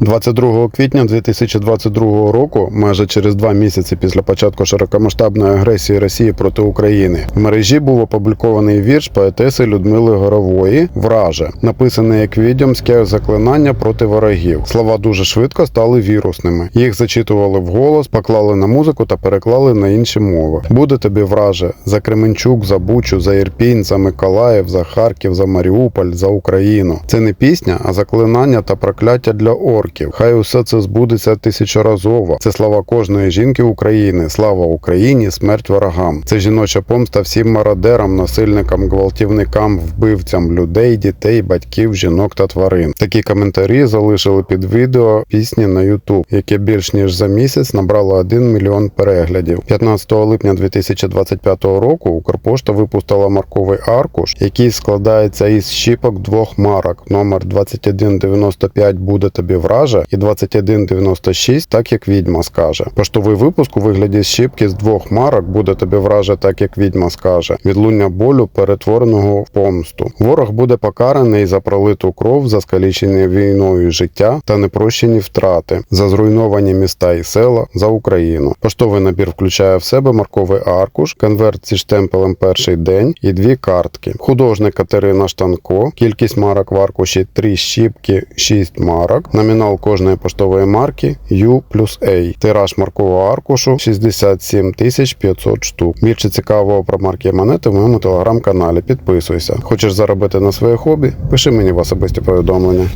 22 квітня 2022 року, майже через два місяці після початку широкомасштабної агресії Росії проти України, в мережі був опублікований вірш поетеси Людмили Горової Враже, написаний як відьомське заклинання проти ворогів. Слова дуже швидко стали вірусними. Їх зачитували вголос, поклали на музику та переклали на інші мови. Буде тобі враже за Кременчук, за Бучу, за Ірпінь, за Миколаїв, за Харків, за Маріуполь, за Україну. Це не пісня, а заклинання та прокляття для орків. Хай усе це збудеться тисячоразово. Це слова кожної жінки України. Слава Україні, смерть ворогам. Це жіноча помста всім мародерам, насильникам, гвалтівникам, вбивцям людей, дітей, батьків, жінок та тварин. Такі коментарі залишили під відео пісні на YouTube, яке більш ніж за місяць набрало 1 мільйон переглядів. 15 липня 2025 року Укрпошта випустила марковий аркуш, який складається із щіпок двох марок. Номер 2195 буде тобі враже і 2196, так як відьма скаже. Поштовий випуск у вигляді щіпки з двох марок буде тобі враже, так як відьма скаже. Відлуння болю перетвореного в помсту. Ворог буде покараний за пролиту кров, за скалічені війною життя та непрощені втрати, за зруйновані міста і села за Україну. Поштовий набір включає в себе марковий аркуш, конверт зі штемпелем перший день і дві картки. Художник Катерина Штанко, кількість марок в аркуші 3 щіпки, 6 марок. Номінал кожної поштової марки U плюс A. Тираж маркового аркушу 67 500 штук. Більше цікавого про марки і монети в моєму телеграм-каналі. Підписуйся. Хочеш заробити на своє хобі? Пиши мені в особисті повідомлення.